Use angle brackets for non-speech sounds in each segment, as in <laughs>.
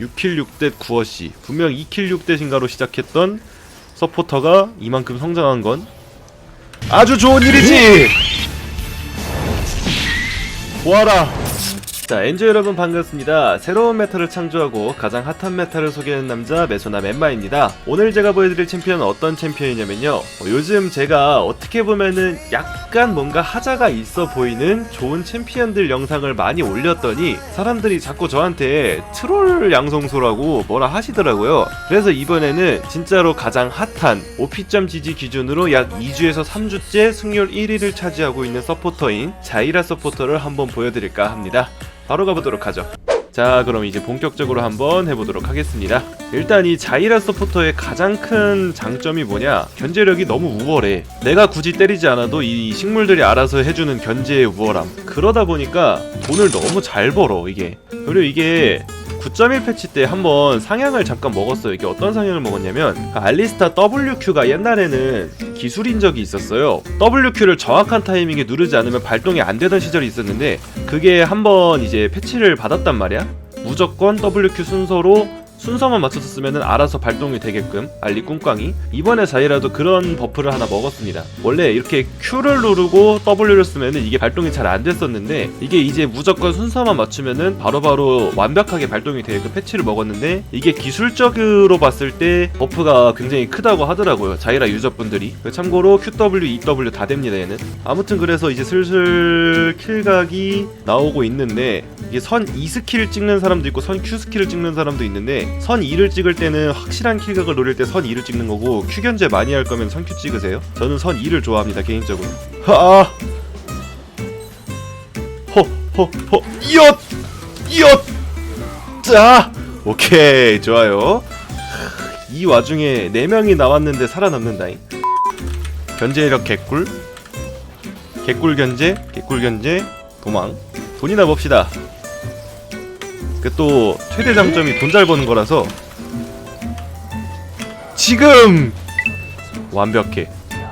6킬 6대 9어시 분명 2킬 6대 신가로 시작했던 서포터가 이만큼 성장한 건 아주 좋은 일이지! 보아라! 자, 엔저 여러분 반갑습니다. 새로운 메타를 창조하고 가장 핫한 메타를 소개하는 남자 메소남 엠마입니다. 오늘 제가 보여드릴 챔피언은 어떤 챔피언이냐면요. 어, 요즘 제가 어떻게 보면은 약간 뭔가 하자가 있어 보이는 좋은 챔피언들 영상을 많이 올렸더니 사람들이 자꾸 저한테 트롤 양성소라고 뭐라 하시더라고요. 그래서 이번에는 진짜로 가장 핫한 OP.GG 기준으로 약 2주에서 3주째 승률 1위를 차지하고 있는 서포터인 자이라 서포터를 한번 보여드릴까 합니다. 바로 가보도록 하죠. 자, 그럼 이제 본격적으로 한번 해보도록 하겠습니다. 일단 이 자이라 서포터의 가장 큰 장점이 뭐냐? 견제력이 너무 우월해. 내가 굳이 때리지 않아도 이 식물들이 알아서 해주는 견제의 우월함. 그러다 보니까 돈을 너무 잘 벌어, 이게. 그리고 이게 9.1 패치 때 한번 상향을 잠깐 먹었어요. 이게 어떤 상향을 먹었냐면 그 알리스타 WQ가 옛날에는 기술인 적이 있었어요. WQ를 정확한 타이밍에 누르지 않으면 발동이 안 되던 시절이 있었는데 그게 한번 이제 패치를 받았단 말이야. 무조건 WQ 순서로 순서만 맞춰서 쓰면은 알아서 발동이 되게끔 알리 꿍꽝이 이번에 자이라도 그런 버프를 하나 먹었습니다. 원래 이렇게 Q를 누르고 W를 쓰면은 이게 발동이 잘 안 됐었는데 이게 이제 무조건 순서만 맞추면은 바로바로 완벽하게 발동이 되게끔 패치를 먹었는데 이게 기술적으로 봤을 때 버프가 굉장히 크다고 하더라고요 자이라 유저분들이. 참고로 QW, EW 다 됩니다 얘는. 아무튼 그래서 이제 슬슬 킬각이 나오고 있는데 이게 선 2스킬 찍는 사람도 있고 선 Q 스킬을 찍는 사람도 있는데 선 2를 찍을 때는 확실한 킬각을 노릴 때 선 2를 찍는 거고 Q 견제 많이 할 거면 선 Q 찍으세요. 저는 선 2를 좋아합니다 개인적으로. 하. 허허허 이엇 이엇 자 오케이 좋아요. 이 와중에 4명이 나왔는데 살아남는다잉. 견제력 개꿀 개꿀 견제 개꿀 견제 도망 돈이나 봅시다. 그또 최대 장점이 돈 잘 버는 거라서 지금 완벽해.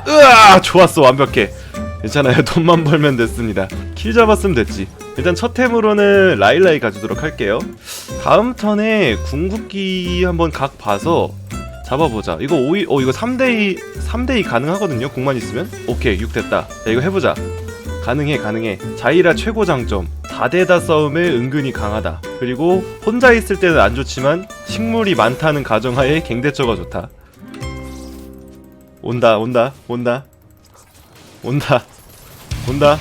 으아 좋았어 완벽해. 괜찮아요 <laughs> 돈만 벌면 됐습니다. 킬 잡았으면 됐지. 일단 첫 템으로는 라일라이 가주도록 할게요. 다음 턴에 궁극기 한번 각 봐서 잡아보자. 이거 5위, 어 이거 3대2 3대2 가능하거든요. 궁만 있으면. 오케이 6 됐다. 자 이거 해보자. 가능해 가능해. 자이라 최고 장점. 다대다 싸움에 은근히 강하다. 그리고 혼자 있을 때는 안 좋지만 식물이 많다는 가정하에 갱대처가 좋다. 온다 온다 온다 온다 온다.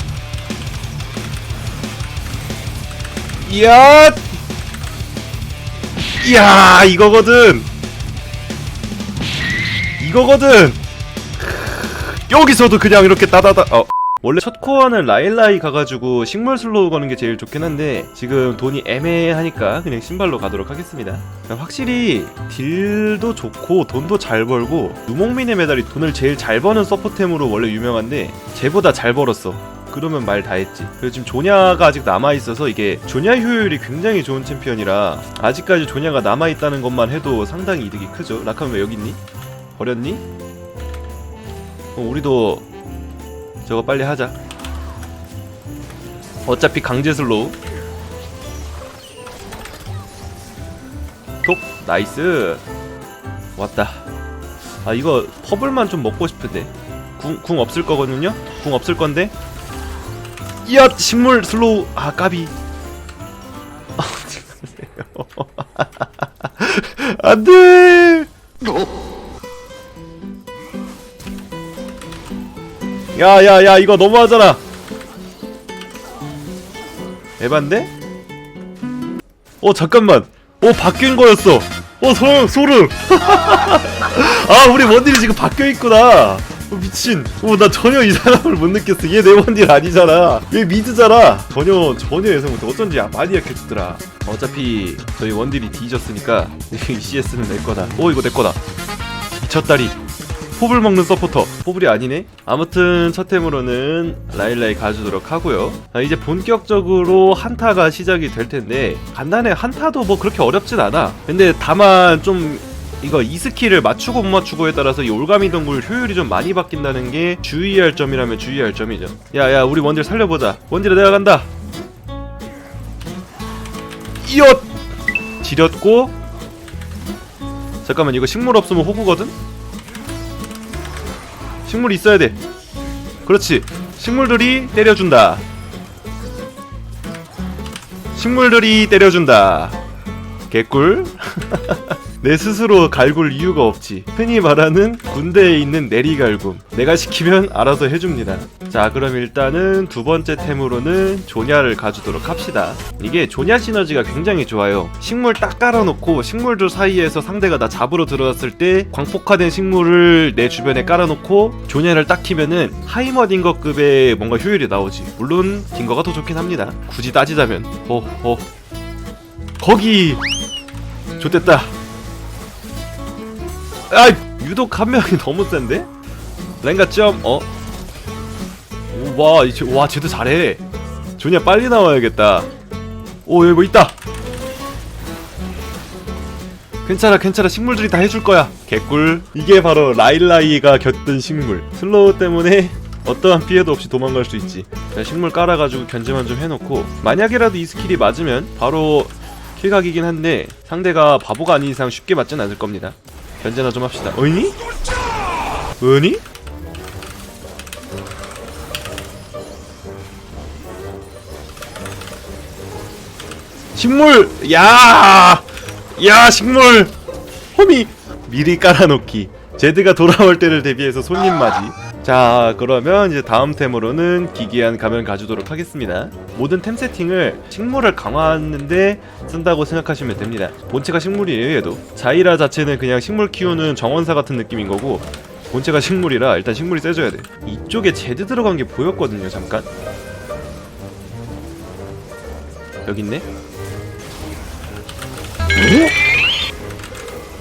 이야 이야 이거거든 이거거든 여기서도 그냥 이렇게 따다다 어 원래 첫 코어는 라일라이 가가지고 식물 슬로우 거는 게 제일 좋긴 한데 지금 돈이 애매하니까 그냥 신발로 가도록 하겠습니다 확실히 딜도 좋고 돈도 잘 벌고 누몽민의 메달이 돈을 제일 잘 버는 서포템으로 원래 유명한데 쟤보다 잘 벌었어 그러면 말 다 했지. 그리고 지금 조냐가 아직 남아 있어서 이게 조냐 효율이 굉장히 좋은 챔피언이라 아직까지 조냐가 남아 있다는 것만 해도 상당히 이득이 크죠. 라카면 왜 여기 있니? 버렸니? 어, 우리도 저거 빨리 하자. 어차피 강제 슬로우. 톡 나이스. 왔다. 아 이거 퍼블만 좀 먹고 싶은데. 궁, 궁 없을 거거든요? 궁 없을 건데? 이야 식물 슬로우 아 까비 야야야 이거 너무하잖아. 에반데? 어 잠깐만. 어 바뀐 거였어. 어 소름 소름. <laughs> 아 우리 원딜이 지금 바뀌어 있구나. 어, 미친. 어나 전혀 이 사람을 못 느꼈어. 얘 내 원딜 아니잖아. 얘 미드잖아. 전혀 전혀 예상 못해. 어쩐지 아, 많이 약해졌더라. 어차피 저희 원딜이 뒤졌으니까 <laughs> 이 CS는 내 거다. 오 이거 내 거다. 미쳤다리 포블 먹는 서포터. 포블이 아니네? 아무튼 첫 템으로는 라일라이 가주도록 하고요. 아, 이제 본격적으로 한타가 시작이 될 텐데 간단해. 한타도 뭐 그렇게 어렵진 않아. 근데 다만 좀 이거 이 스킬을 맞추고 못 맞추고에 따라서 이 올가미 동굴 효율이 좀 많이 바뀐다는 게 주의할 점이라면 주의할 점이죠. 야야 우리 원딜 살려보자. 원딜에 내가 간다. 이엇! 지렸고. 잠깐만 이거 식물 없으면 호구거든? 식물 있어야 돼. 그렇지. 식물들이 때려준다. 식물들이 때려준다. 개꿀 <laughs> 내 스스로 갈굴 이유가 없지. 흔히 말하는 군대에 있는 내리갈굼. 내가 시키면 알아서 해줍니다. 자 그럼 일단은 두 번째 템으로는 조냐를 가주도록 합시다. 이게 조냐 시너지가 굉장히 좋아요. 식물 딱 깔아놓고 식물들 사이에서 상대가 나 잡으러 들어왔을 때 광폭화된 식물을 내 주변에 깔아놓고 조냐를 딱 키면은 하이머 딩거급의 뭔가 효율이 나오지. 물론 딩거가 더 좋긴 합니다. 굳이 따지자면. 어어 거기! 좋됐다 아 유독 한 명이 너무 센데? 랭가 점 어? 오, 와, 이, 쟤- 와, 쟤도 잘해. 조냐 빨리 나와야겠다. 오, 여기 뭐 있다. 괜찮아, 괜찮아. 식물들이 다 해줄 거야. 개꿀. 이게 바로 라일라이가 겼던 식물. 슬로우 때문에 어떠한 피해도 없이 도망갈 수 있지. 자, 식물 깔아가지고 견제만 좀 해놓고 만약이라도 이 스킬이 맞으면 바로 킬각이긴 한데 상대가 바보가 아닌 이상 쉽게 맞진 않을 겁니다. 견제나 좀 합시다. 어이니? 어니? 식물! 야! 야, 식물! 홈이 미리 깔아놓기. 제드가 돌아올 때를 대비해서 손님 맞이. 자, 그러면 이제 다음 템으로는 기괴한 가면 가주도록 하겠습니다. 모든 템 세팅을 식물을 강화하는데 쓴다고 생각하시면 됩니다. 본체가 식물이에요, 얘도. 자이라 자체는 그냥 식물 키우는 정원사 같은 느낌인 거고, 본체가 식물이라 일단 식물이 세져야 돼. 이쪽에 제드 들어간 게 보였거든요, 잠깐. 여기 있네.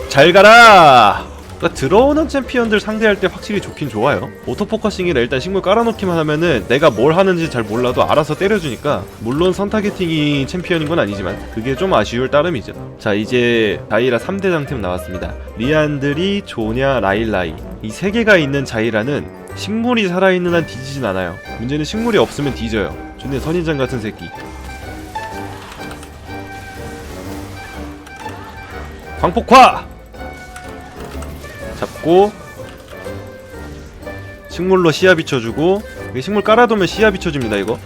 잘 가라. 그러니까 들어오는 챔피언들 상대할 때 확실히 좋긴 좋아요. 오토 포커싱이라 일단 식물 깔아놓기만 하면은 내가 뭘 하는지 잘 몰라도 알아서 때려주니까 물론 선 타겟팅이 챔피언인 건 아니지만 그게 좀 아쉬울 따름이죠. 자 이제 다이라 3대장 팀 나왔습니다. 리안드리, 조냐, 라일라이 이 세 개가 있는 자이라는 식물이 살아있는 한 뒤지진 않아요. 문제는 식물이 없으면 뒤져요. 존내 선인장 같은 새끼. 광폭화! 잡고 식물로 시야 비춰주고 식물 깔아두면 시야 비춰줍니다 이거.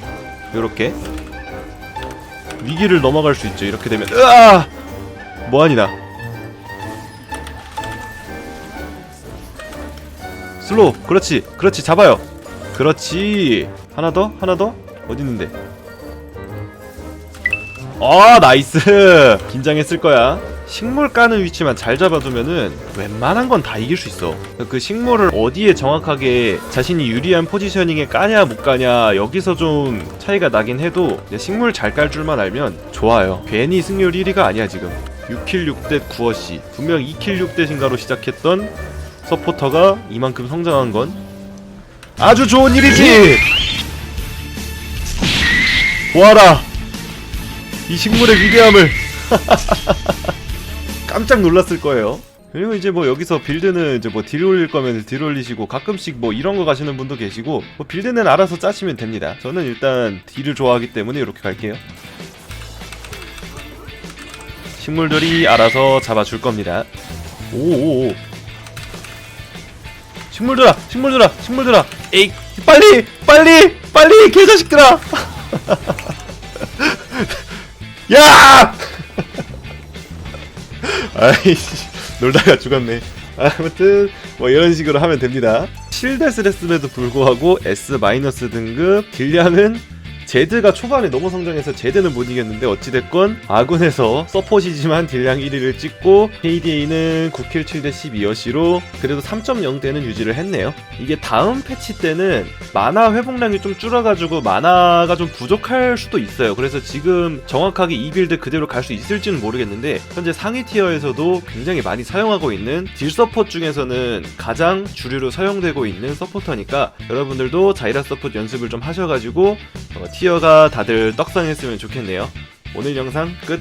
요렇게. 위기를 넘어갈 수 있죠 이렇게 되면. 으아! 뭐하니나. 슬로우 그렇지 그렇지 잡아요. 그렇지. 하나 더 하나 더? 어디 있는데? 아 나이스! <laughs> 긴장했을 거야 식물 까는 위치만 잘 잡아두면은 웬만한 건 다 이길 수 있어. 그 식물을 어디에 정확하게 자신이 유리한 포지셔닝에 까냐 못 까냐 여기서 좀 차이가 나긴 해도 식물 잘 깔 줄만 알면 좋아요. 괜히 승률 1위가 아니야 지금. 6킬 6대 9어시 분명 2킬 6대 신가로 시작했던 서포터가 이만큼 성장한 건 아주 좋은 일이지! 보아라! 이 식물의 위대함을 <laughs> 깜짝 놀랐을 거예요. 그리고 이제 뭐 여기서 빌드는 이제 뭐 딜 올릴 거면 딜 올리시고 가끔씩 뭐 이런 거 가시는 분도 계시고 뭐 빌드는 알아서 짜시면 됩니다. 저는 일단 딜을 좋아하기 때문에 이렇게 갈게요. 식물들이 알아서 잡아줄 겁니다. 오오오. 식물들아, 식물들아, 식물들아. 에이, 빨리, 빨리, 빨리, 개자식들아. <laughs> 야! 아이씨 놀다가 죽었네. 아무튼 뭐 이런 식으로 하면 됩니다. 실드스를 쓰에도 불구하고 S- 등급 딜량은 제드가 초반에 너무 성장해서 제드는 못 이겼는데 어찌됐건 아군에서 서폿이지만 딜량 1위를 찍고 KDA는 9킬 7대 12어시로 그래도 3.0대는 유지를 했네요. 이게 다음 패치 때는 마나 회복량이 좀 줄어가지고 마나가 좀 부족할 수도 있어요. 그래서 지금 정확하게 이 빌드 그대로 갈 수 있을지는 모르겠는데 현재 상위 티어에서도 굉장히 많이 사용하고 있는 딜 서포트 중에서는 가장 주류로 사용되고 있는 서포터니까 여러분들도 자이라 서포트 연습을 좀 하셔가지고 어, 티어가 다들 떡상했으면 좋겠네요. 오늘 영상 끝